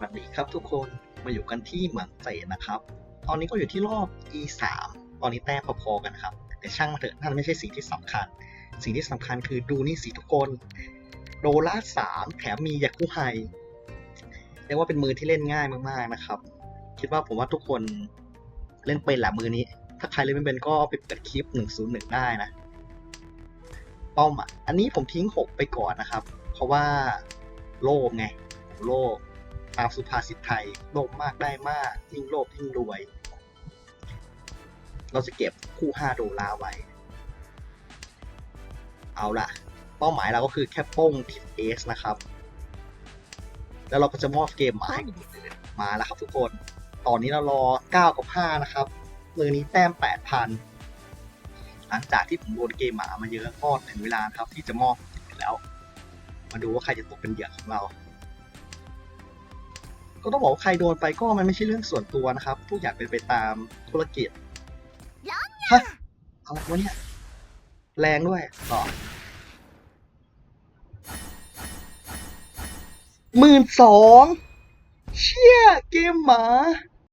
สวัสดีครับทุกคนมาอยู่กันที่เหมืองเตะนะครับ ตอนนี้ก็อยู่ที่รอบ E3 ตอนนี้แต้มพอๆกันครับ แต่ช่างมาเถอะนั่นไม่ใช่สิ่งที่สำคัญ สิ่งที่สำคัญคือดูนี่สิทุกคนโดลาสามแถมมียากุไฮเรียกว่าเป็นมือที่เล่นง่ายมากๆนะครับ คิดว่าผมว่าทุกคนเล่นเป็นแหละมือนี้ ถ้าใครเล่นไม่เป็นก็ไปเปิดคลิป 101 ได้นะป้อมอะอันนี้ผมทิ้ง 6 ไปก่อนนะครับ เพราะว่าโลภไงโลภ ตามสุภาษิตไทยโลภมากได้มาก ยิ่งโลภยิ่งรวย เราจะเก็บคู่5โดลาร์ไว้ เอาล่ะ เป้าหมายเราก็คือแค่โป้งทิปเอสนะครับ แล้วเราก็จะมอบเกมมาให้กับคนอื่นมาแล้วครับทุกคน ตอนนี้เรารอ 9 กับ 5 นะครับ มือนี้แต้ม 8,000 หลังจากที่ผมโดนเกมหมามาเยอะก็ถึงเวลาครับที่จะมอบแล้ว มาดูว่าใครจะตกเป็นเหยื่อของเรา ก็ต้องบอกว่าใครโดนไปก็มันไม่ใช่เรื่องส่วนตัวนะครับ ทุกอย่างเป็นไปตามธุรกิจฮะอะไรวะเนี่ยแรงด้วยต่อหมื่นสองเชี่ยเกมหมา